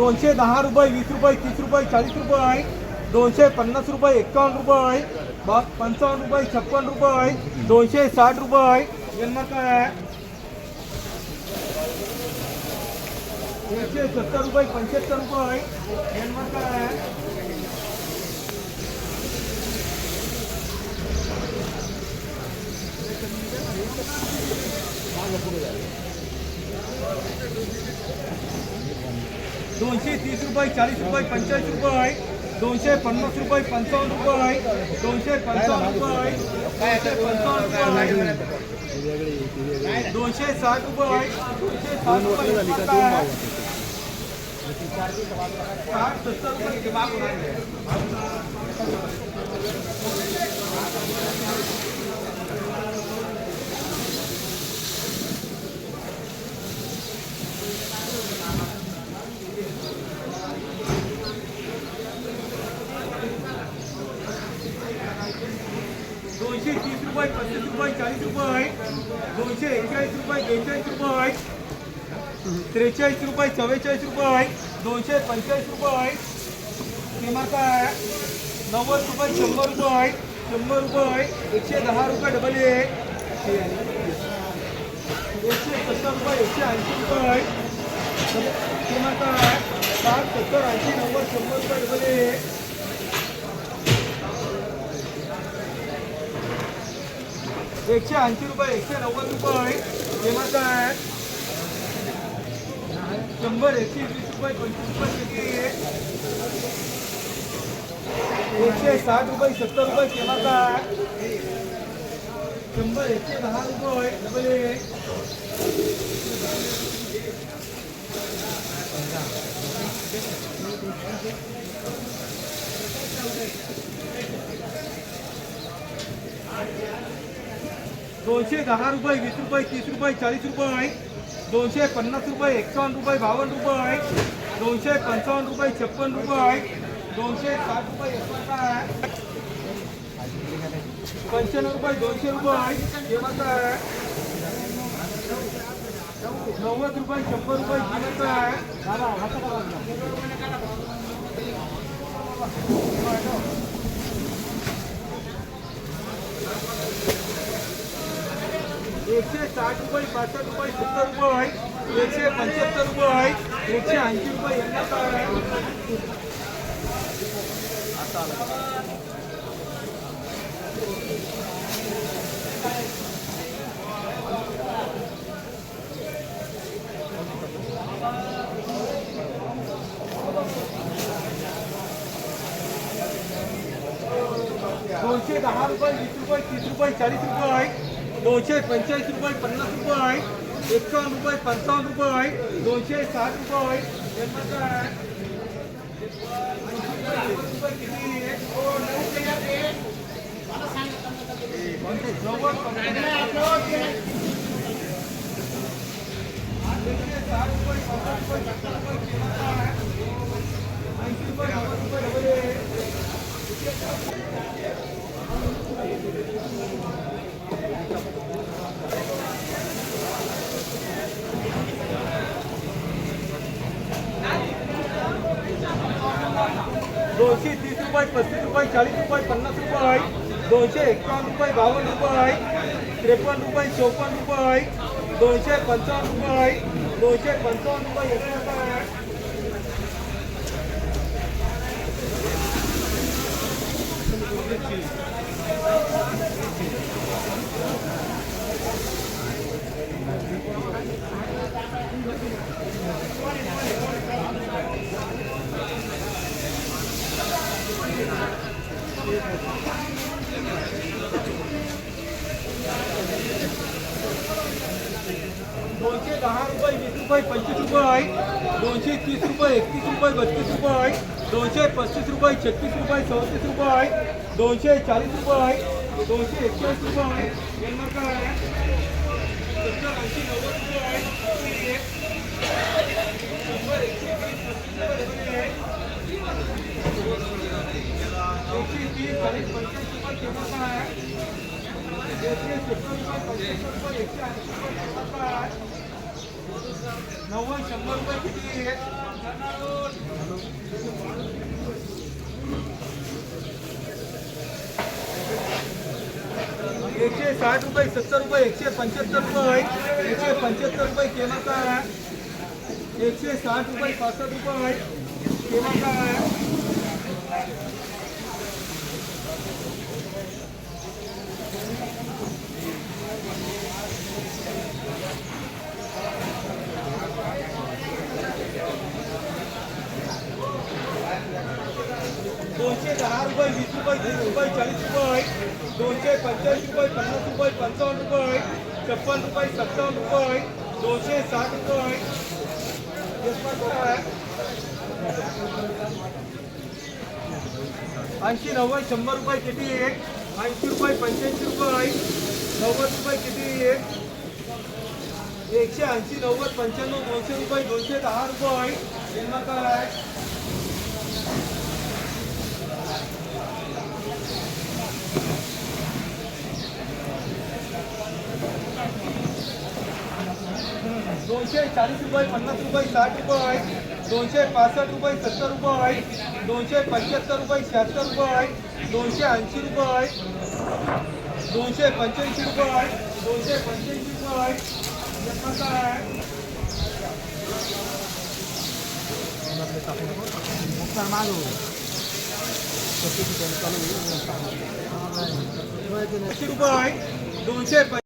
दोनशे दहा रुपये वीस रुपये तीस रुपये चाळीस रुपये दोनशे पन्नास रुपये एकावन्न रुपये बा पंचावन्न रुपये छप्पन रुपये दोनशे साठ रुपये जन्म काय आहे? एकशे सत्तर रुपये पंच्याहत्तर रुपये जन्म काय आहे? दोनशे तीस रुपये चाळीस रुपये पंचेचाळीस रुपये आहे. दोनशे पन्नास रुपये पंचावन्न रुपये आहे. दोनशे पंचावन्न रुपये आहे. दोनशे पंचावन्न रुपये आहे. दोनशे साठ रुपये आहे. दोनशे साठ रुपये साठ सत्तर रुपये दोनशे तीस रुपये पस्तीस रुपये चाळीस रुपये दोनशे एक्केचाळीस रुपये बेचाळीस रुपये त्रेचाळीस रुपये चव्वेचाळीस रुपये दोनशे पंचेचाळीस रुपये किंमत काय नव्वद रुपये शंभर रुपये शंभर रुपये एकशे दहा रुपये डबल एक एकशे सत्तर रुपये एकशे ऐंशी रुपये किंमत काय साठ सत्तर ऐंशी नव्वद शंभर रुपये डबल एक एकशे ऐंशी रुपये एकशे नव्वद रुपये किंमत आहे शंभर एकशे वीस रुपये पंचवीस रुपये किती एकशे साठ रुपये सत्तर रुपये किंमत आहे शंभर एकशे दहा रुपये डबल एक. दोनशे दहा रुपये वीस रुपये तीस रुपये चाळीस रुपये आहे. दोनशे पन्नास रुपये एकावन्न रुपये बावन्न रुपये आहे. दोनशे पंचावन्न रुपये छप्पन रुपये आहे. दोनशे साठ रुपये आहे. पंच्याण्णव रुपये दोनशे रुपये आहे. नव्वद रुपये शंभर रुपये जिवंत आहे. एकशे साठ रुपये पासष्ट रुपये सत्तर रुपये एकशे पंच्याहत्तर रुपये एकशे ऐंशी रुपये यांना काय दोनशे दहा रुपये वीस रुपये तीस रुपये चाळीस रुपये दोनशे पंचेचाळीस रुपये पन्नास रुपये एकावन्न रुपये पंचावन्न रुपये दोनशे साठ रुपये यांना दोनशे तीस रुपये पस्तीस रुपये चाळीस रुपये पन्नास रुपये दोनशे एकावन्न रुपये बावन्न रुपये त्रेपन्न रुपये चौपन्न रुपये दोनशे पंचावन्न रुपये दोनशे पंचावन्न रुपये एकशे रुपये दोनशे दहा रुपये वीस रुपये पंचवीस रुपये दोनशे तीस रुपये एकतीस रुपये बत्तीस रुपये दोनशे पस्तीस रुपये छत्तीस रुपये चौतीस रुपये दोनशे चाळीस रुपये दोनशे एकचाळीस रुपये यांना काय सत्तर ऐंशी नव्वद रुपये शंभर एकशे वीस तीस चाळीस पंचवीस रुपये किंमत आहे? एकशे सत्तर रुपये पंचवीस रुपये एकशे ऐंशी रुपये किंमत नव्वद शंभर रुपये किती आहे? एकशे साठ रुपये सत्तर रुपये एकशे पंच्याहत्तर रुपये एकशे पंच्याहत्तर रुपये केला काय एकशे साठ रुपये पासष्ट रुपये केला काय दोनशे दहा रुपये, वीस रुपये, तीस रुपये, चाळीस रुपये दोनशे पंच्याऐंशी रुपये, पन्नास रुपये, पंचावन्न रुपये छप्पन रुपये, सत्तावन्न रुपये दोनशे साठ रुपये ऐंशी नव्वद, शंभर रुपये किती आहे? ऐंशी रुपये, पंच्याऐंशी रुपये नव्वद रुपये किती आहे? एकशे ऐंशी, नव्वद, पंच्याण्णव, दोनशे रुपये, दोनशे दहा रुपये यांना काय दोनशे चाळीस रुपये पन्नास रुपये साठ रुपये दोनशे पासष्ट रुपये सत्तर रुपये दोनशे पंच्याहत्तर रुपये शहात्तर रुपये दोनशे ऐंशी रुपये दोनशे पंच्याऐंशी रुपये दोनशे पंच्याऐंशी रुपये याचं काय दोनशे रुपये दोनशे